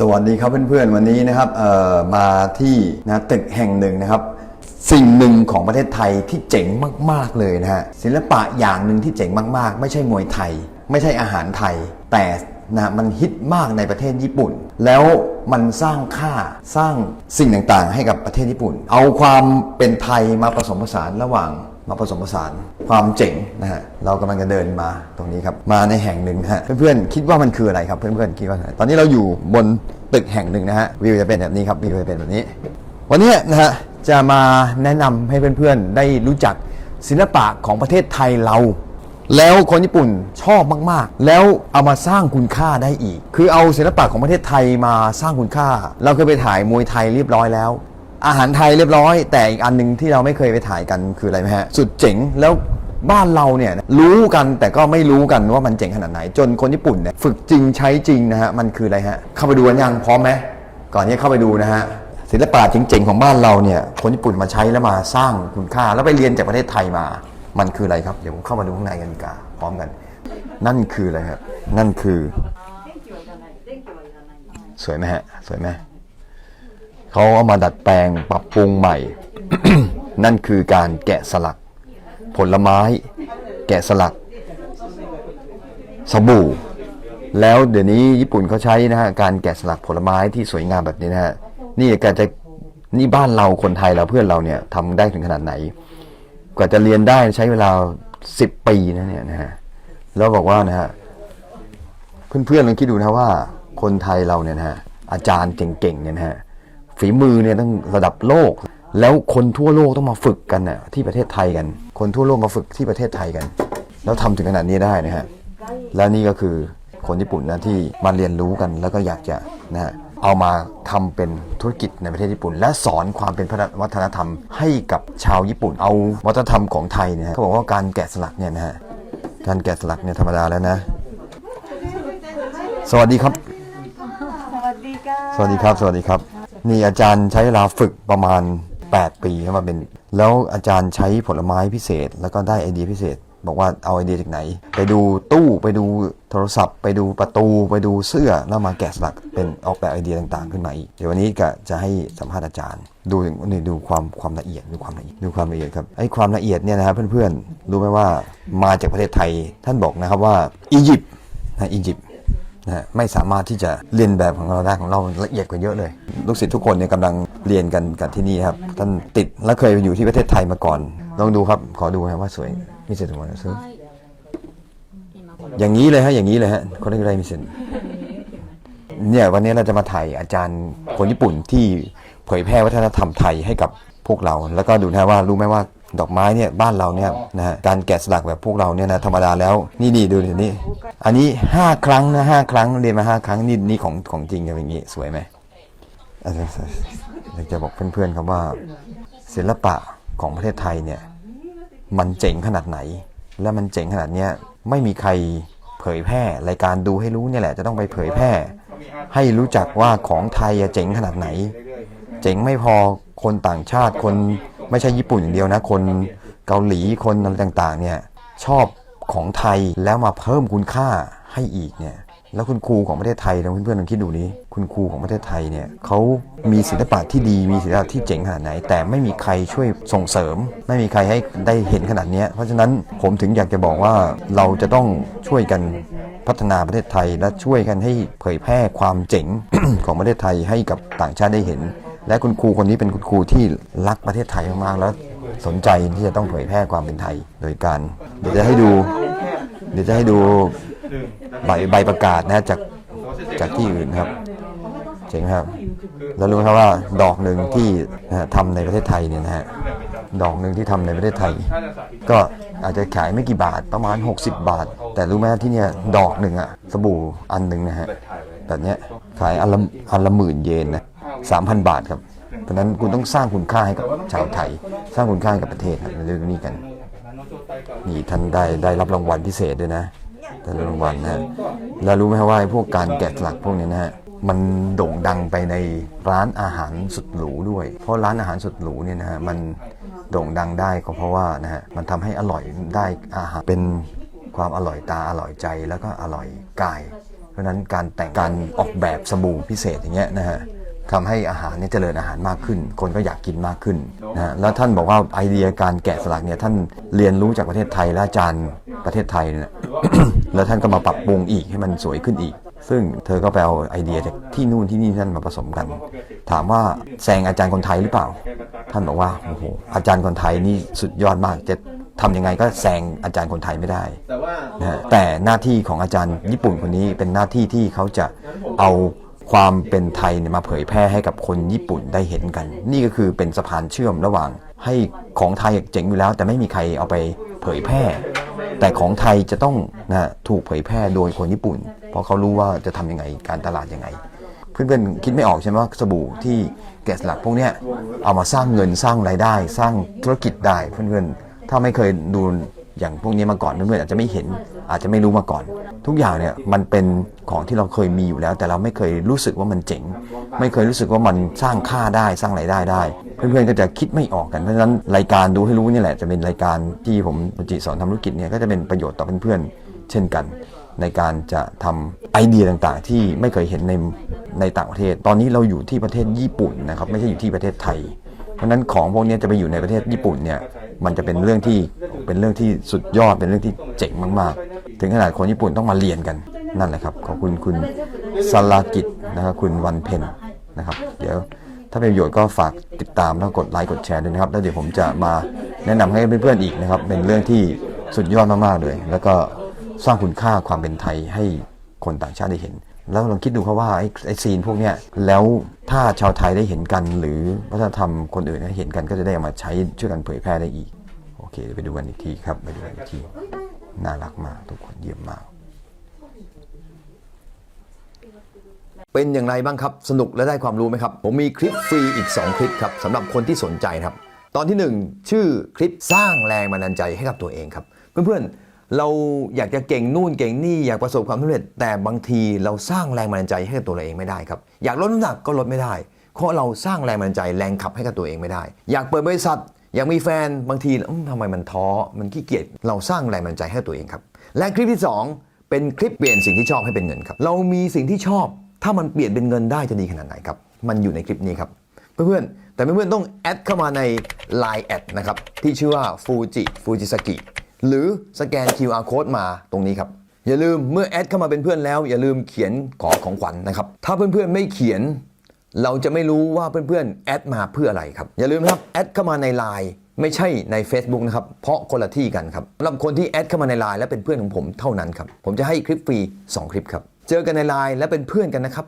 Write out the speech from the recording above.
สวัสดีครับเพื่อนๆวันนี้นะครับเอ่อมาที่นะตึกแห่งหนึ่งนะครับ สิ่งหนึ่งของประเทศไทยที่เจ๋งมากๆเลยนะฮะศิลปะอย่างหนึ่งที่เจ๋งมากๆ ไม่ใช่มวยไทย ไม่ใช่อาหารไทย แต่นะมันฮิตมากในประเทศญี่ปุ่น แล้วมันสร้างค่าสร้างสิ่งต่างๆ ให้กับประเทศญี่ปุ่น เอาความเป็นไทยมาผสมผสานระหว่าง มาผสมผสานความเจ๋งนะฮะเรากำลังจะเดินมาตรงนี้ครับมาในแห่งหนึ่งนะฮะเพื่อนๆคิดว่ามันคืออะไรครับเพื่อนๆคิดว่าอะไรตอนนี้เราอยู่บนตึกแห่งหนึ่งนะฮะวิวจะเป็นแบบนี้ครับวิวจะเป็นแบบนี้ วันนี้นะฮะจะมาแนะนำให้เพื่อนๆได้รู้จักศิลปะของประเทศไทยเรา แล้วคนญี่ปุ่นชอบมากๆ แล้วเอามาสร้างคุณค่าได้อีก คือเอาศิลปะของประเทศไทยมาสร้างคุณค่า เราเคยไปถ่ายมวยไทยเรียบร้อยแล้ว อาหารไทยเรียบร้อย แต่อีกอันหนึงที่เราไม่เคยไปถ่ายกันคืออะไรไหมฮะ สุดเจ๋งแล้วบ้านเราเนี่ยรู้กันแต่ก็ไม่รู้กันว่ามันเจ๋งขนาดไหน จนคนญี่ปุ่นเนี่ยฝึกจริงใช้จริงนะฮะ มันคืออะไรฮะ เข้าไปดูกันยังพร้อมไหมก่อนที่จะเข้าไปดูนะฮะศิลปะเจ๋งๆของบ้านเราเนี่ยคนญี่ปุ่นมาใช้แล้วมาสร้างคุณค่าแล้วไปเรียนจากประเทศไทยมา มันคืออะไรครับเดี๋ยวผมเข้ามาดูข้างในกันดีกว่าพร้อมกัน นั่นคืออะไรครับนั่นคือ สวยไหมฮะสวยไหม เขาเอามาดัดแปลงปรับปรุงใหม่ นั่นคือการแกะสลัก ผลไม้ แกะสลัก สบู่ แล้วเดี๋ยวนี้ญี่ปุ่นเขาใช้นะฮะการแกะสลักผลไม้ที่สวยงามแบบนี้นะฮะนี่การจะนี่บ้านเราคนไทยเราเพื่อนเราเนี่ยทำได้ถึงขนาดไหน กว่าจะเรียนได้ใช้เวลาสิบปีนะเนี่ยนะฮะแล้วบอกว่านะฮะเพื่อนๆลองคิดดูนะว่า คนไทยเราเนี่ยนะฮะอาจารย์เก่งๆเนี่ยนะฮะ ฝีมือเนี่ยต้องระดับโลก แล้วคนทั่วโลกต้องมาฝึกกันน่ะที่ประเทศไทยกัน คนทั่วโลกมาฝึกที่ประเทศไทยกัน แล้วทำถึงขนาดนี้ได้นะฮะแล้วนี่ก็คือคนญี่ปุ่นนะที่มาเรียนรู้กันแล้วก็อยากจะนะฮะเอามาทำเป็นธุรกิจในประเทศญี่ปุ่น และสอนความเป็นวัฒนธรรมให้กับชาวญี่ปุ่น เอาวัฒนธรรมของไทยเนี่ยฮะเขาบอกว่าการแกะสลักเนี่ยนะฮะการแกะสลักเนี่ยธรรมดาแล้วนะ สวัสดีครับ สวัสดีค่ะสวัสดีครับ สวัสดีครับ นี่อาจารย์ใช้เวลาฝึกประมาณ 8 ปีมาเป็น แล้วอาจารย์ใช้ผลไม้พิเศษ แล้วก็ได้ไอเดียพิเศษ บอกว่าเอาไอเดียจากไหน ไปดูตู้ไปดูโทรศัพท์ ไปดูประตูไปดูเสื้อแล้วมาแกะสลักเป็นออกแบบไอเดียต่างๆ ขึ้นมาอีกเดี๋ยววันนี้ก็จะให้สัมภาษณ์อาจารย์ ดูนี่ดูความความละเอียดดูความละเอียดดูความละเอียดครับไอ้ความละเอียดเนี่ยนะครับเพื่อนๆรู้ไหมว่ามาจากประเทศไทยท่านบอกนะครับว่าอียิปต์นะอียิปต์นะฮะไม่สามารถที่จะเรียนแบบของเราได้ของเราละเอียดกว่าเยอะเลย ลูกศิษย์ทุกคนเนี่ยกำลังเรียนกันกันที่นี่ครับ ท่านติดและเคยอยู่ที่ประเทศไทยมาก่อน ลองดูครับ ขอดูครับว่าสวยมีเสร็จทุกคนซื้ออย่างนี้เลยฮะอย่างนี้เลยฮะคนที่ได้มีเสร็จเนี่ยวันนี้เราจะมาถ่ายอาจารย์คนญี่ปุ่นที่เผยแพร่วัฒนธรรมไทยให้กับพวกเรา แล้วก็ดูนะว่ารู้ไหมว่าดอกไม้เนี่ยบ้านเราเนี่ยนะฮะการแกะสลักแบบพวกเราเนี่ยนะธรรมดาแล้วนี่นี่ดูดินี่อันนี้ห้าครั้งนะห้าครั้งเรียนมาห้าครั้งนี่นี่ของของจริงอย่างนี้สวยไหม อยากจะบอกเพื่อนๆครับว่า ศิลปะของประเทศไทยเนี่ยมันเจ๋งขนาดไหน และมันเจ๋งขนาดเนี้ยไม่มีใครเผยแพร่รายการดูให้รู้เนี่ยแหละจะต้องไปเผยแพร่ ให้รู้จักว่าของไทยเจ๋งขนาดไหน เจ๋งไม่พอคนต่างชาติคนไม่ใช่ญี่ปุ่นอย่างเดียวนะ คนเกาหลีคนอะไรต่างๆเนี่ยชอบของไทยแล้วมาเพิ่มคุณค่าให้อีกเนี่ย แล้วคุณครูของประเทศไทยลองเพื่อนๆลองคิดดูนี้ คุณครูของประเทศไทยเนี่ยเขามีศิลปะที่ดีมีศิลปะที่เจ๋งขนาดไหน แต่ไม่มีใครช่วยส่งเสริม ไม่มีใครให้ได้เห็นขนาดนี้เพราะฉะนั้นผมถึงอยากจะบอกว่าเราจะต้องช่วยกันพัฒนาประเทศไทย และช่วยกันให้เผยแพร่ความเจ๋งของประเทศไทยให้กับต่างชาติได้เห็น และคุณครูคนนี้เป็นคุณครูที่รักประเทศไทยมากๆแล้วสนใจที่จะต้องเผยแพร่ความเป็นไทย โดยการเดี๋ยวจะให้ดู เดี๋ยวจะให้ดู ใบใบประกาศนะจากจากที่อื่นครับเจ๋งครับ แล้วรู้ไหมครับว่าดอกหนึ่งที่นะฮะทำในประเทศไทยเนี่ยนะฮะดอกหนึ่งที่ทำในประเทศไทย ก็อาจจะขายไม่กี่บาทประมาณ 60 บาท แต่รู้ไหมที่เนี่ยดอกหนึ่งอะสบู่อันหนึ่งนะฮะแบบเนี้ยขายอันละอันละหมื่นเยนนะสามพันบาทครับเพราะนั้นคุณต้องสร้างคุณค่าให้กับชาวไทย สร้างคุณค่าให้กับประเทศในเรื่องนี้กัน นี่ท่านได้ได้รับรางวัลพิเศษด้วยนะ ได้รับรางวัลนะฮะแล้วรู้ไหมว่าพวกการแกะสลักพวกนี้นะฮะมันโด่งดังไปในร้านอาหารสุดหรูด้วย เพราะร้านอาหารสุดหรูเนี่ยนะฮะมันโด่งดังได้ก็เพราะว่านะฮะมันทำให้อร่อยได้อาหารเป็นความอร่อยตาอร่อยใจแล้วก็อร่อยกาย เพราะนั้นการแต่งการออกแบบสบู่พิเศษอย่างเงี้ยนะฮะ ทำให้อาหารเนี่ยเจริญอาหารมากขึ้น คนก็อยากกินมากขึ้นนะฮะแล้วท่านบอกว่าไอเดียการแกะสลักเนี่ยท่านเรียนรู้จากประเทศไทยและอาจารย์ประเทศไทยเนี่ยแล้วท่านก็มาปรับปรุงอีกให้มันสวยขึ้นอีก ซึ่งเธอก็ไปเอาไอเดียจากที่นู่นที่นี่ท่านมาผสมกัน ถามว่าแซงอาจารย์คนไทยหรือเปล่า ท่านบอกว่าโอ้โหอาจารย์คนไทยนี่สุดยอดมากจะทำยังไงก็แซงอาจารย์คนไทยไม่ได้ แต่หน้าที่ของอาจารย์ญี่ปุ่นคนนี้เป็นหน้าที่ที่เขาจะเอา ความเป็นไทยเนี่ยมาเผยแพร่ให้กับคนญี่ปุ่นได้เห็นกัน นี่ก็คือเป็นสะพานเชื่อมระหว่าง ให้ของไทยเจ๋งอยู่แล้ว แต่ไม่มีใครเอาไปเผยแพร่ แต่ของไทยจะต้องนะถูกเผยแพร่โดยคนญี่ปุ่น เพราะเขารู้ว่าจะทำยังไงการตลาดยังไง เพื่อนๆคิดไม่ออกใช่ไหมว่าสบู่ที่แกะสลักพวกนี้เอามาสร้างเงินสร้างรายได้ สร้างธุรกิจได้เพื่อนๆถ้าไม่เคยดู อย่างพวกนี้มาก่อนเพื่อนๆอาจจะไม่เห็น อาจจะไม่รู้มาก่อน ทุกอย่างเนี่ยมันเป็นของที่เราเคยมีอยู่แล้ว แต่เราไม่เคยรู้สึกว่ามันเจ๋ง ไม่เคยรู้สึกว่ามันสร้างค่าได้สร้างรายได้ได้ เพื่อนๆก็จะคิดไม่ออกกันเพราะฉะนั้นรายการดูให้รู้นี่แหละจะเป็นรายการที่ผมจิสอนทำธุรกิจเนี่ยก็จะเป็นประโยชน์ต่อเพื่อนๆเช่นกัน ในการจะทำไอเดียต่างๆ ที่ไม่เคยเห็นในในต่างประเทศ ตอนนี้เราอยู่ที่ประเทศญี่ปุ่นนะครับไม่ใช่อยู่ที่ประเทศไทย เพราะฉะนั้นของพวกนี้จะไปอยู่ในประเทศญี่ปุ่นเนี่ยมันจะเป็นเรื่องที่ เป็นเรื่องที่สุดยอดเป็นเรื่องที่เจ๋งมากๆ ถึงขนาดคนญี่ปุ่นต้องมาเรียนกันนั่นแหละครับขอบคุณคุณสลากิจนะครับคุณวันเพ็ญนะครับ เดี๋ยวถ้าเป็นประโยชน์ก็ฝากติดตามแล้วกดไลค์กดแชร์ด้วยนะครับ แล้วเดี๋ยวผมจะมาแนะนำให้เพื่อนๆอีกนะครับ เป็นเรื่องที่สุดยอดมากๆเลย แล้วก็สร้างคุณค่าความเป็นไทยให้คนต่างชาติได้เห็น แล้วลองคิดดูครับว่าไอ้ไอ้ซีนพวกเนี้ยแล้วถ้าชาวไทยได้เห็นกัน หรือวัฒนธรรมคนอื่นได้เห็นกันก็จะได้เอามาใช้ช่วยกันเผยแพร่ได้อีก เคเดี๋ยวไปดูกันอีกทีครับไปดูกันอีกทีน่ารักมากทุกคนเยี่ยมมาก เป็นอย่างไรบ้างครับ สนุกและได้ความรู้ไหมครับ ผมมีคลิปฟรีอีก 2 คลิปครับสำหรับคนที่สนใจครับ ตอนที่ 1 ชื่อคลิปสร้างแรงบันดาลใจให้กับตัวเองครับ เพื่อนๆเราอยากจะเก่งนู่นเก่งนี่อยากประสบความสำเร็จ แต่บางทีเราสร้างแรงบันดาลใจให้กับตัวเราเองไม่ได้ครับอยากลดน้ำหนักก็ลดไม่ได้เพราะเราสร้างแรงบันดาลใจแรงขับให้กับตัวเองไม่ได้ อยากเปิดบริษัท ยากมีแฟนบางทีทำไมมันท้อมันขี้เกียจเราสร้างแรงบันดาลใจให้ตัวเองครับ และคลิปที่สองเป็นคลิปเปลี่ยนสิ่งที่ชอบให้เป็นเงินครับ เรามีสิ่งที่ชอบ ถ้ามันเปลี่ยนเป็นเงินได้จะดีขนาดไหนครับ มันอยู่ในคลิปนี้ครับ เพื่อนๆ แต่เพื่อนๆต้องแอดเข้ามาใน Line แอดนะครับที่ชื่อว่า Fuji Fujisaki หรือสแกน QR code มาตรงนี้ครับอย่าลืมเมื่อแอดเข้ามาเป็นเพื่อนแล้ว อย่าลืมเขียนขอของขวัญนะครับถ้าเพื่อนๆไม่เขียน เราจะไม่รู้ว่าเพื่อนๆ แอดมาเพื่ออะไรครับ อย่าลืมนะครับ แอดเข้ามาใน Line ไม่ใช่ใน Facebook นะครับ เพราะคนละที่กันครับสำหรับคนที่แอดเข้ามาใน Line และเป็นเพื่อนของผมเท่านั้นครับ ผมจะให้คลิปฟรี 2 คลิปครับ เจอกันใน Line และเป็นเพื่อนกันนะครับ